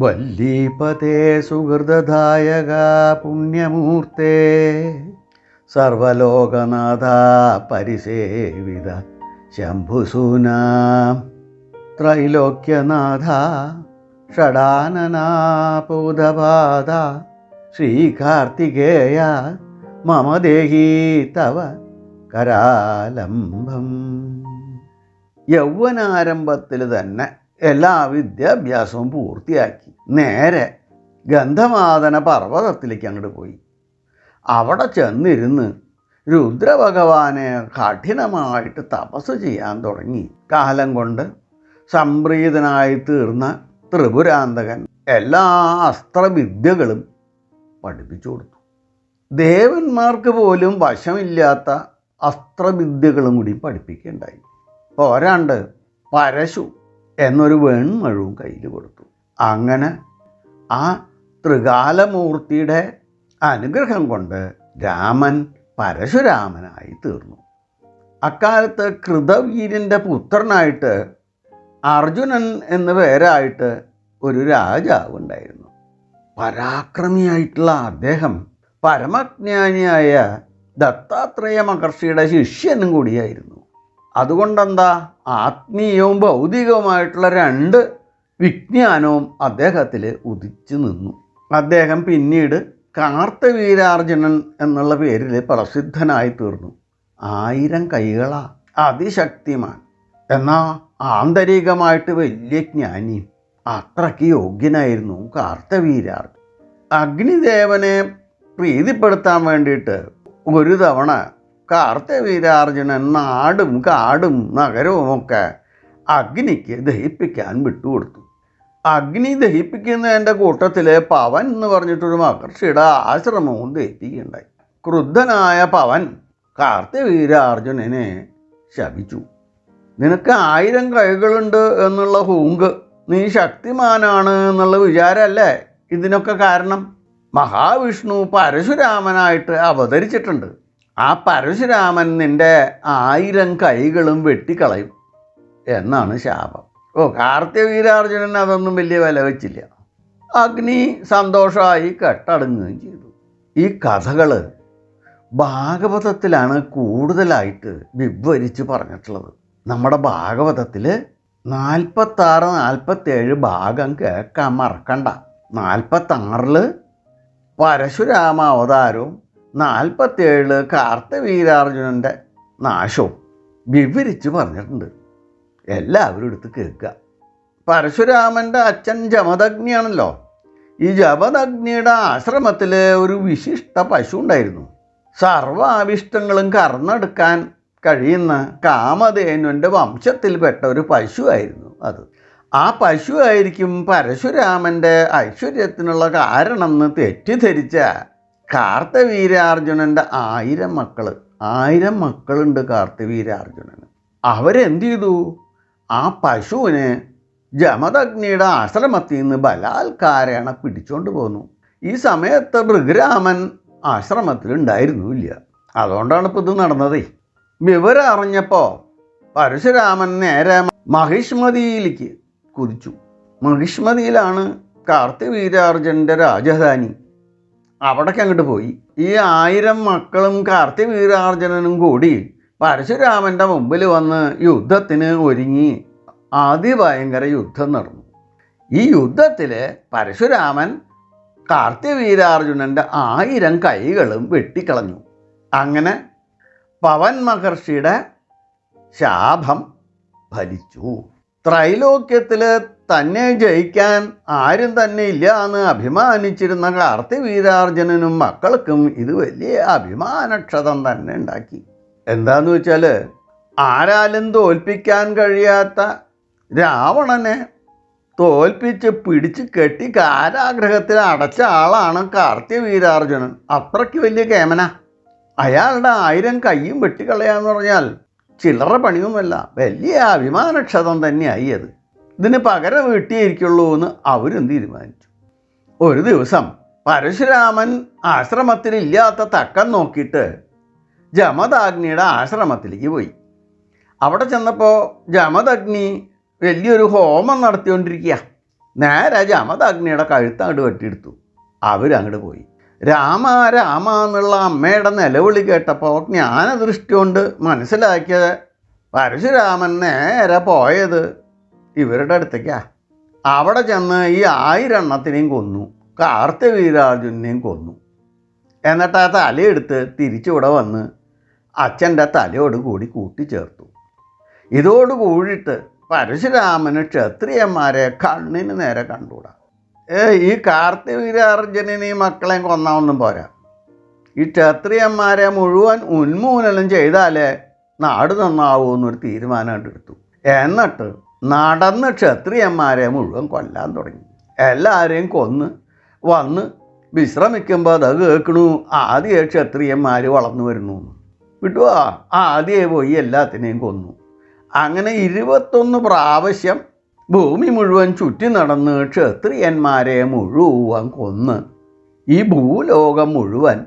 വല്ലീപതേ സുഹൃതദായക പുണ്യമൂർത്തേ സർവലോകനാഥ പരിസേവിത ശംഭുസൂന. ത്രൈലോക്യനാഥ ഷടാനനാപൂതപാദ ശ്രീകാർത്തികേയ മമ ദേഹി തവ കരാലംബം യൗവനാരംഭത്തിൽ തന്നെ എല്ലാ വിദ്യാഭ്യാസവും പൂർത്തിയാക്കി. നേരെ ഗന്ധമാതന പർവതത്തിലേക്ക് അങ്ങോട്ട് പോയി. അവിടെ ചെന്നിരുന്ന് രുദ്രഭഗവാനെ കഠിനമായിട്ട് തപസ് ചെയ്യാൻ തുടങ്ങി. കാലം കൊണ്ട് സംപ്രീതനായി തീർന്ന ത്രിപുരാന്തകൻ എല്ലാ അസ്ത്രവിദ്യകളും പഠിപ്പിച്ചു കൊടുത്തു. ദേവന്മാർക്ക് പോലും വശമില്ലാത്ത അസ്ത്രവിദ്യകളും കൂടി പഠിപ്പിക്കുകയുണ്ടായി. പോരാണ്ട് പരശു എന്നൊരു വെൺമഴവും കയ്യിൽ കൊടുത്തു. അങ്ങനെ ആ ത്രികാലമൂർത്തിയുടെ അനുഗ്രഹം കൊണ്ട് രാമൻ പരശുരാമനായി തീർന്നു. അക്കാലത്ത് കൃതവീരന്റെ പുത്രനായിട്ട് അർജുനൻ എന്ന പേരായിട്ട് ഒരു രാജാവ് ഉണ്ടായിരുന്നു. പരാക്രമിയായിട്ടുള്ള അദ്ദേഹം പരമജ്ഞാനിയായ ദത്താത്രേയ മഹർഷിയുടെ ശിഷ്യനും കൂടിയായിരുന്നു. അതുകൊണ്ടെന്താ? ആത്മീയവും ഭൗതികവുമായിട്ടുള്ള രണ്ട് വിജ്ഞാനവും അദ്ദേഹത്തിൽ ഉദിച്ചു നിന്നു. അദ്ദേഹം പിന്നീട് കാർത്തവീരാർജുനൻ എന്നുള്ള പേരിൽ പ്രസിദ്ധനായി തീർന്നു. ആയിരം കൈകളാ. അതിശക്തിമാൻ. എന്നാൽ ആന്തരികമായിട്ട് വലിയ ജ്ഞാനി. അത്രയ്ക്ക് യോഗ്യനായിരുന്നു കാർത്തവീരാർജുൻ അഗ്നിദേവനെ പ്രീതിപ്പെടുത്താൻ വേണ്ടിയിട്ട് ഒരു തവണ കാർത്തവീരാർജുനൻ നാടും കാടും നഗരവുമൊക്കെ അഗ്നിക്ക് ദഹിപ്പിക്കാൻ വിട്ടുകൊടുത്തു. അഗ്നി ദഹിപ്പിക്കുന്നതിന്റെ കൂട്ടത്തിൽ പവൻ എന്ന് പറഞ്ഞിട്ടൊരു മഹർഷിയുടെ ആശ്രമവും ദഹിപ്പിക്കുകയുണ്ടായി ക്രുദ്ധനായ പവൻ കാർത്തവീരാർജുനനെ ശപിച്ചു. നിനക്ക് ആയിരം കൈകളുണ്ട് എന്നുള്ള ഹൂങ്ക് നീ ശക്തിമാനാണ് എന്നുള്ള വിചാരമല്ലേ? ഇതിനൊക്കെ കാരണം? മഹാവിഷ്ണു പരശുരാമനായിട്ട് അവതരിച്ചിട്ടുണ്ട്. ആ പരശുരാമൻ നിന്റെ ആയിരം കൈകളും വെട്ടിക്കളയും എന്നാണ് ശാപം. ഓ കാർത്തികവീരാർജുനൻ അതൊന്നും വലിയ വില വെച്ചില്ല. അഗ്നി സന്തോഷമായി കെട്ടടങ്ങുകയും ചെയ്തു. ഈ കഥകൾ ഭാഗവതത്തിലാണ് കൂടുതലായിട്ട് വിവരിച്ച് പറഞ്ഞിട്ടുള്ളത്. നമ്മുടെ ഭാഗവതത്തിൽ നാൽപ്പത്താറ് നാൽപ്പത്തേഴ് ഭാഗം കേൾക്കാൻ മറക്കണ്ട. നാൽപ്പത്താറിൽ പരശുരാമ അവതാരവും നാൽപ്പത്തേഴിൽ കാർത്തവീരാർജുനന്റെ നാശവും വിവരിച്ച് പറഞ്ഞിട്ടുണ്ട്. എല്ലാവരും എടുത്ത് കേൾക്കുക. പരശുരാമന്റെ അച്ഛൻ ജമദഗ്നിയാണല്ലോ. ഈ ജമദഗ്നിയുടെ ആശ്രമത്തിൽ ഒരു വിശിഷ്ട പശു ഉണ്ടായിരുന്നു. സർവാവിഷ്ടങ്ങളും കറന്നെടുക്കാൻ കഴിയുന്ന കാമധേനുവിന്റെ വംശത്തിൽപ്പെട്ട ഒരു പശു ആയിരുന്നു അത്. ആ പശു ആയിരിക്കും പരശുരാമന്റെ ഐശ്വര്യത്തിനുള്ള കാരണം എന്ന് തെറ്റിദ്ധരിച്ച കാർത്തവീരാർജുനന്റെ ആയിരം മക്കൾ ആയിരം മക്കളുണ്ട് കാർത്തവീരാർജുനന്. അവരെന്ത് ചെയ്തു? ആ പശുവിനെ ജമദഗ്നിയുടെ ആശ്രമത്തിൽ നിന്ന് ബലാത്കാരേണ പിടിച്ചുകൊണ്ട് പോന്നു. ഈ സമയത്ത് ഭൃഗരാമൻ ആശ്രമത്തിലുണ്ടായിരുന്നില്ല. അതുകൊണ്ടാണ് ഇപ്പോൾ ഇത് നടന്നതേ. വിവരം അറിഞ്ഞപ്പോൾ പരശുരാമൻ നേരെ മഹിഷ്മതിയിലേക്ക് കുതിച്ചു. മഹിഷ്മതിയിലാണ് കാർത്തിവീരാർജുനന്റെ രാജധാനി. അവിടേക്ക് അങ്ങോട്ട് പോയി. ഈ ആയിരം മക്കളും കാർത്തി വീരാർജുനനും കൂടി പരശുരാമന്റെ മുമ്പിൽ വന്ന് യുദ്ധത്തിന് ഒരുങ്ങി. അതിഭയങ്കര യുദ്ധം നടന്നു. ഈ യുദ്ധത്തിൽ പരശുരാമൻ കാർത്തി കാർത്തിവീരാർജുനന്റെ ആയിരം കൈകളും വെട്ടിക്കളഞ്ഞു. അങ്ങനെ പവൻ മഹർഷിയുടെ ശാപം ഫലിച്ചു. ത്രൈലോക്യത്തിൽ തന്നെ ജയിക്കാൻ ആരും തന്നെ ഇല്ല എന്ന് അഭിമാനിച്ചിരുന്ന കാർത്തിവീരാർജുനനും മക്കൾക്കും ഇത് വലിയ അഭിമാനക്ഷതം തന്നെ ഉണ്ടാക്കി. എന്താന്ന് വെച്ചാൽ ആരാലും തോൽപ്പിക്കാൻ കഴിയാത്ത രാവണനെ തോൽപ്പിച്ച് പിടിച്ച് കെട്ടി കാരാഗ്രഹത്തിൽ അടച്ച ആളാണ് കാർത്തിവീരാർജുനൻ അത്രയ്ക്ക് വലിയ കേമന. അയാളുടെ ആയിരം കയ്യും വെട്ടിക്കളയാന്ന് പറഞ്ഞാൽ ചില്ലറ പണിയൊന്നുമല്ല വലിയ അഭിമാനക്ഷതം തന്നെയായി അത്. ഇതിന് പകരം വീട്ടിയിരിക്കുള്ളൂ എന്ന് അവരും തീരുമാനിച്ചു. ഒരു ദിവസം പരശുരാമൻ ആശ്രമത്തിലില്ലാത്ത തക്കം നോക്കിയിട്ട് ജമദാഗ്നിയുടെ ആശ്രമത്തിലേക്ക് പോയി. അവിടെ ചെന്നപ്പോൾ ജമദഗ്നി വലിയൊരു ഹോമം നടത്തിക്കൊണ്ടിരിക്കുക. നേരെ ജമദഗ്നിയുടെ കഴുത്തങ്ങോട്ട് വെട്ടിയെടുത്തു. അവരങ്ങോട്ട് പോയി. രാമ രാമ എന്നുള്ള അമ്മയുടെ നിലവിളി കേട്ടപ്പോൾ ജ്ഞാനദൃഷ്ടി കൊണ്ട് മനസ്സിലാക്കിയത് പരശുരാമൻ നേരെ പോയത് ഇവരുടെ അടുത്തേക്കാ. അവിടെ ചെന്ന് ഈ ആയിരെണ്ണത്തിനെയും കൊന്നു. കാർത്തവീരാർജുനെയും കൊന്നു. എന്നിട്ട് ആ തലയെടുത്ത് തിരിച്ചിവിടെ വന്ന് അച്ഛന്റെ തലയോട് കൂടി കൂട്ടിച്ചേർത്തു. ഇതോട് കൂടിയിട്ട് പരശുരാമന് ക്ഷത്രിയന്മാരെ കണ്ണിന് നേരെ കണ്ടുകൂടാ. ഏ ഈ കാർത്തികീരാർജുനെയും മക്കളെയും കൊന്നാവൊന്നും പോരാ. ഈ ക്ഷത്രിയന്മാരെ മുഴുവൻ ഉന്മൂലനം ചെയ്താലേ നാട് നന്നാവൂ എന്നൊരു തീരുമാനം എടുത്തു എന്നിട്ട് നടന്ന് ക്ഷത്രിയന്മാരെ മുഴുവൻ കൊല്ലാൻ തുടങ്ങി. എല്ലാവരെയും കൊന്ന് വന്ന് വിശ്രമിക്കുമ്പോൾ അത് കേൾക്കണു ആദ്യ ക്ഷത്രിയന്മാർ വളർന്നു വരുന്നു. വിട്ടുവാ ആദ്യേ പോയി എല്ലാത്തിനെയും കൊന്നു. അങ്ങനെ ഇരുപത്തൊന്ന് പ്രാവശ്യം ഭൂമി മുഴുവൻ ചുറ്റി നടന്ന് ക്ഷത്രിയന്മാരെ മുഴുവൻ കൊന്ന് ഈ ഭൂലോകം മുഴുവൻ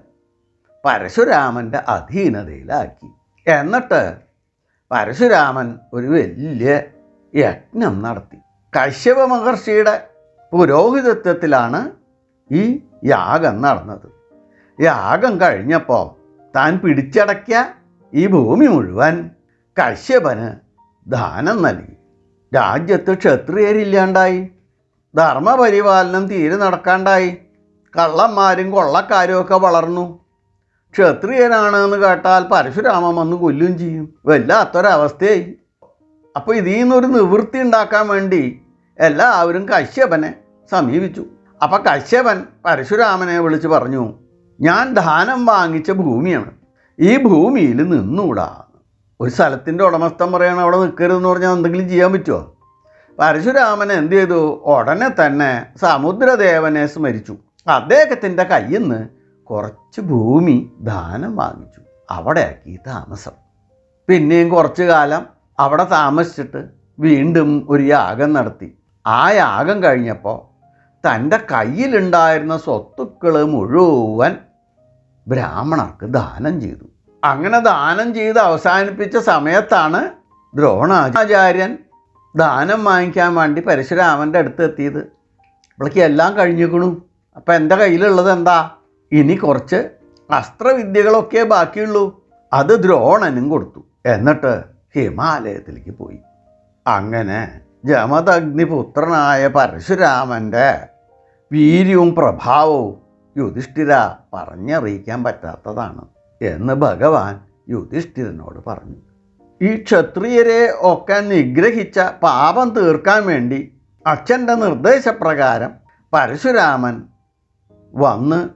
പരശുരാമന്റെ അധീനതയിലാക്കി. എന്നിട്ട് പരശുരാമൻ ഒരു വലിയ യജ്ഞം നടത്തി. കശ്യപ മഹർഷിയുടെ പുരോഹിതത്വത്തിലാണ് ഈ യാഗം നടന്നത്. യാഗം കഴിഞ്ഞപ്പോൾ താൻ പിടിച്ചടക്കിയ ഈ ഭൂമി മുഴുവൻ കശ്യപന് ദാനം നൽകി. രാജ്യത്ത് ക്ഷത്രിയരില്ലാണ്ടായി. ധർമ്മപരിപാലനം തീരെ നടക്കാണ്ടായി. കള്ളന്മാരും കൊള്ളക്കാരും ഒക്കെ വളർന്നു. ക്ഷത്രിയനാണെന്ന് കേട്ടാൽ പരശുരാമൻ വന്ന് കൊല്ലും ചെയ്യും. വല്ലാത്തൊരവസ്ഥയായി. അപ്പോൾ ഇതിൽ നിന്നൊരു നിവൃത്തി ഉണ്ടാക്കാൻ വേണ്ടി എല്ലാവരും കശ്യപനെ സമീപിച്ചു. അപ്പം കശ്യപൻ പരശുരാമനെ വിളിച്ച് പറഞ്ഞു ഞാൻ ദാനം വാങ്ങിച്ച ഭൂമിയാണ്. ഈ ഭൂമിയിൽ നിന്നുകൂടാ ഒരു സ്ഥലത്തിന്റെ ഉടമസ്ഥൻ പറയണം അവിടെ നിൽക്കരുതെന്ന് പറഞ്ഞാൽ എന്തെങ്കിലും ചെയ്യാൻ പറ്റുമോ പരശുരാമൻ എന്ത് ചെയ്തു? ഉടനെ തന്നെ സമുദ്രദേവനെ സ്മരിച്ചു. അദ്ദേഹത്തിന്റെ കയ്യിൽ നിന്ന് കുറച്ച് ഭൂമി ദാനം വാങ്ങിച്ചു. അവിടെയാക്കി താമസം. പിന്നെയും കുറച്ച് കാലം അവിടെ താമസിച്ചിട്ട് വീണ്ടും ഒരു യാഗം നടത്തി. ആ യാഗം കഴിഞ്ഞപ്പോൾ തന്റെ കയ്യിലുണ്ടായിരുന്ന സ്വത്തുക്കൾ മുഴുവൻ ബ്രാഹ്മണർക്ക് ദാനം ചെയ്തു. അങ്ങനെ ദാനം ചെയ്ത് അവസാനിപ്പിച്ച സമയത്താണ് ദ്രോണാചാര്യൻ ദാനം വാങ്ങിക്കാൻ വേണ്ടി പരശുരാമന്റെ അടുത്ത് എത്തിയത്. ഇവിടേക്ക് എല്ലാം കഴിഞ്ഞിക്കണു അപ്പം എന്റെ കയ്യിലുള്ളത് എന്താ? ഇനി കുറച്ച് അസ്ത്രവിദ്യകളൊക്കെ ബാക്കിയുള്ളൂ. അത് ദ്രോണനും കൊടുത്തു. എന്നിട്ട് ഹിമാലയത്തിലേക്ക് പോയി. അങ്ങനെ ജമദഗ്നിപുത്രനായ പരശുരാമന്റെ വീര്യവും പ്രഭാവവും യുധിഷ്ഠിര പറഞ്ഞറിയിക്കാൻ പറ്റാത്തതാണ് എന്ന് ഭഗവാൻ യുധിഷ്ഠിരനോട് പറഞ്ഞു. ഈ ക്ഷത്രിയരെ ഒക്കെ നിഗ്രഹിച്ച പാപം തീർക്കാൻ വേണ്ടി അച്ഛന്റെ നിർദ്ദേശപ്രകാരം പരശുരാമൻ വന്ന്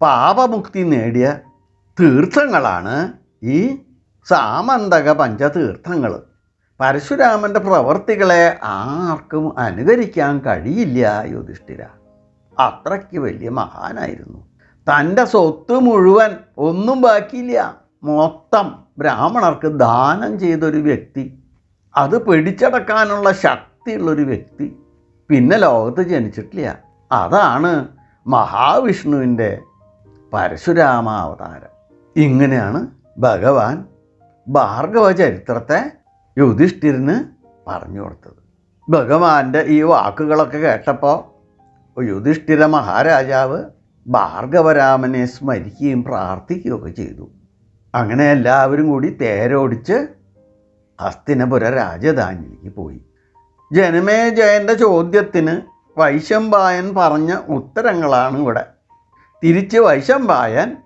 പാപമുക്തി നേടിയ തീർത്ഥങ്ങളാണ് ഈ സാമന്തക പഞ്ചതീർത്ഥങ്ങൾ പരശുരാമന്റെ പ്രവർത്തികളെ ആർക്കും അനുകരിക്കാൻ കഴിയില്ല യുധിഷ്ഠിര. അത്രയ്ക്ക് വലിയ മഹാനായിരുന്നു. തന്റെ സ്വത്ത് മുഴുവൻ ഒന്നും ബാക്കിയില്ല. മൊത്തം ബ്രാഹ്മണർക്ക് ദാനം ചെയ്തൊരു വ്യക്തി. അത് പിടിച്ചടക്കാനുള്ള ശക്തിയുള്ളൊരു വ്യക്തി. പിന്നെ ലോകത്ത് ജനിച്ചിട്ടില്ല. അതാണ് മഹാവിഷ്ണുവിന്റെ പരശുരാമാവതാരം. ഇങ്ങനെയാണ് ഭഗവാൻ ഭാർഗവ ചരിത്രത്തെ യുധിഷ്ഠിരന് പറഞ്ഞു കൊടുത്തത്. ഭഗവാന്റെ ഈ വാക്കുകളൊക്കെ കേട്ടപ്പോൾ യുധിഷ്ഠിര മഹാരാജാവ് ഭാർഗവരാമനെ സ്മരിക്കുകയും പ്രാർത്ഥിക്കുകയൊക്കെ ചെയ്തു. അങ്ങനെ എല്ലാവരും കൂടി തേരോടിച്ച് ഹസ്തിനപുര രാജധാനിയിലേക്ക് പോയി. ജനമേജയന്റെ ചോദ്യത്തിന് വൈശംപായൻ പറഞ്ഞ ഉത്തരങ്ങളാണ് ഇവിടെ. തിരിച്ച് വൈശംപായൻ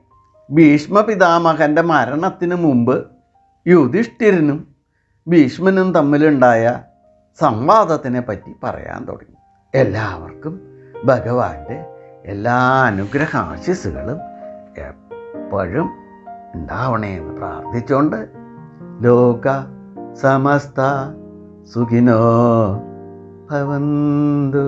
ഭീഷ്മപിതാമഹന്റെ മരണത്തിന് മുമ്പ് യുധിഷ്ഠിരനും ഭീഷ്മനും തമ്മിലുണ്ടായ സംവാദത്തിനെ പറ്റി പറയാൻ തുടങ്ങി. എല്ലാവർക്കും ഭഗവാന്റെ എല്ലാ അനുഗ്രഹ അനുഗ്രഹാശിസുകളും എപ്പോഴും ഉണ്ടാവണേ എന്ന് പ്രാർത്ഥിച്ചുകൊണ്ട് ലോക സമസ്ത സുഖിനോ ഭവന്തു.